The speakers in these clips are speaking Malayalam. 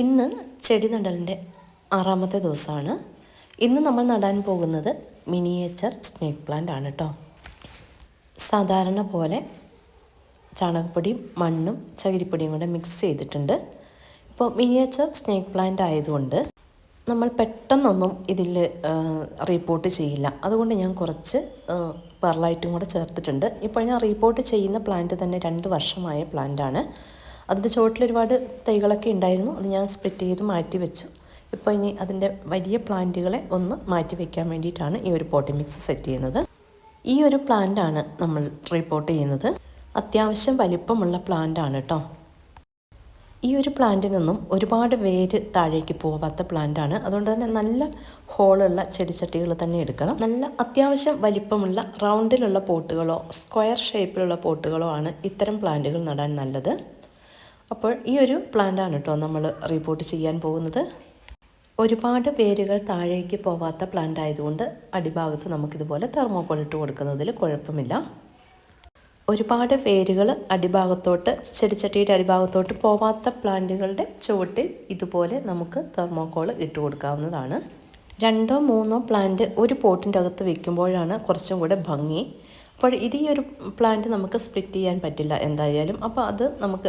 ഇന്ന് ചെടി നടലിന്റെ ആറാമത്തെ ദിവസമാണ്. ഇന്ന് നമ്മൾ നടാൻ പോകുന്നത് മിനിയേച്ചർ സ്നേക്ക് പ്ലാന്റ് ആണ് കേട്ടോ സാധാരണ പോലെ ചാണകപ്പൊടിയും മണ്ണും ചകിരിപ്പൊടിയും കൂടെ മിക്സ് ചെയ്തിട്ടുണ്ട്. ഇപ്പോൾ മിനിയേച്ചർ സ്നേക്ക് പ്ലാന്റ് ആയതുകൊണ്ട് നമ്മൾ പെട്ടെന്നൊന്നും ഇതിൽ റീപ്പോർട്ട് ചെയ്യില്ല. അതുകൊണ്ട് ഞാൻ കുറച്ച് പെർലൈറ്റും കൂടെ ചേർത്തിട്ടുണ്ട്. ഇപ്പോൾ ഞാൻ റീപ്പോർട്ട് ചെയ്യുന്ന പ്ലാന്റ് തന്നെ രണ്ട് വർഷമായ പ്ലാന്റാണ് അതിന്റെ ചുവട്ടിൽ ഒരുപാട് തൈകളൊക്കെ ഉണ്ടായിരുന്നു. അത് ഞാൻ സ്പ്ലിറ്റ് ചെയ്ത് മാറ്റി വെച്ചു. ഇപ്പോൾ ഇനി അതിന്റെ വലിയ പ്ലാന്റുകളെ ഒന്ന് മാറ്റി വയ്ക്കാൻ വേണ്ടിയിട്ടാണ് ഈ ഒരു പോട്ടി മിക്സ് സെറ്റ് ചെയ്യുന്നത്. ഈ ഒരു പ്ലാന്റാണ് നമ്മൾ റിപ്പോർട്ട് ചെയ്യുന്നത്. അത്യാവശ്യം വലിപ്പമുള്ള പ്ലാന്റാണ് കേട്ടോ ഈ ഒരു പ്ലാന്റിനൊന്നും ഒരുപാട് വേര് താഴേക്ക് പോവാത്ത പ്ലാന്റാണ് അതുകൊണ്ട് തന്നെ നല്ല ഹോളുള്ള ചെടിച്ചട്ടികൾ തന്നെ എടുക്കണം. നല്ല അത്യാവശ്യം വലിപ്പമുള്ള റൗണ്ടിലുള്ള പോട്ടുകളോ സ്ക്വയർ ഷേപ്പിലുള്ള പോട്ടുകളോ ആണ് ഇത്തരം പ്ലാന്റുകൾ നടാൻ നല്ലത്. അപ്പോൾ ഈ ഒരു പ്ലാന്റാണ് കേട്ടോ നമ്മൾ റിപ്പോർട്ട് ചെയ്യാൻ പോകുന്നത്. ഒരുപാട് പേരുകൾ താഴേക്ക് പോവാത്ത പ്ലാന്റ് ആയതുകൊണ്ട് അടിഭാഗത്ത് നമുക്കിതുപോലെ തെർമോക്കോൾ ഇട്ട് കൊടുക്കുന്നതിൽ കുഴപ്പമില്ല. ഒരുപാട് വേരുകൾ അടിഭാഗത്തോട്ട് ചെടിച്ചട്ടിയുടെ അടിഭാഗത്തോട്ട് പോവാത്ത പ്ലാന്റുകളുടെ ചുവട്ടിൽ ഇതുപോലെ നമുക്ക് തെർമോക്കോൾ ഇട്ട് കൊടുക്കാവുന്നതാണ്. രണ്ടോ മൂന്നോ പ്ലാന്റ് ഒരു പോട്ടിന്റെ അകത്ത് വെക്കുമ്പോഴാണ് കുറച്ചും കൂടെ ഭംഗി. അപ്പോൾ ഇത് ഈ ഒരു പ്ലാന്റ് നമുക്ക് സ്പ്ലിറ്റ് ചെയ്യാൻ പറ്റില്ല എന്തായാലും. അപ്പോൾ അത് നമുക്ക്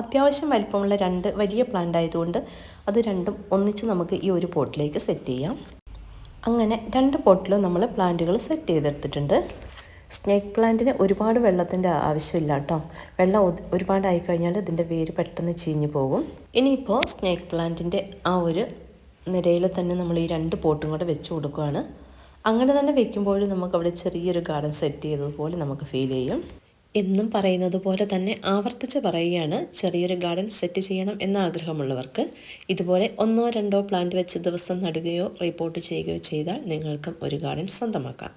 അത്യാവശ്യം വലിപ്പമുള്ള രണ്ട് വലിയ പ്ലാന്റ് ആയതുകൊണ്ട് അത് രണ്ടും ഒന്നിച്ച് നമുക്ക് ഈ ഒരു പോട്ടിലേക്ക് സെറ്റ് ചെയ്യാം. അങ്ങനെ രണ്ട് പോട്ടിലും നമ്മൾ പ്ലാന്റുകൾ സെറ്റ് ചെയ്തെടുത്തിട്ടുണ്ട്. സ്നേക്ക് പ്ലാന്റിന് ഒരുപാട് വെള്ളത്തിന്റെ ആവശ്യമില്ല കേട്ടോ. വെള്ളം ഒരുപാടായി കഴിഞ്ഞാൽ ഇതിന്റെ വേര് പെട്ടെന്ന് ചീഞ്ഞു പോകും. ഇനിയിപ്പോൾ സ്നേക്ക് പ്ലാന്റിന്റെ ആ ഒരു നിരയിൽ തന്നെ നമ്മൾ ഈ രണ്ട് പോട്ടും കൂടെ വെച്ച് കൊടുക്കുകയാണ്. അങ്ങനെ തന്നെ വെക്കുമ്പോഴും നമുക്ക് അവിടെ ചെറിയൊരു ഗാർഡൻ സെറ്റ് ചെയ്തതുപോലെ നമുക്ക് ഫീൽ ചെയ്യും. എന്നും പറയുന്നത് പോലെ തന്നെ ആവർത്തിച്ച് പറയുകയാണ് ചെറിയൊരു ഗാർഡൻ സെറ്റ് ചെയ്യണം എന്ന ആഗ്രഹമുള്ളവർക്ക്. ഇതുപോലെ ഒന്നോ രണ്ടോ പ്ലാന്റ് വെച്ച് ദിവസം നടുകയോ റിപ്പോർട്ട് ചെയ്യുകയോ ചെയ്താൽ നിങ്ങൾക്കും ഒരു ഗാർഡൻ സ്വന്തമാക്കാം.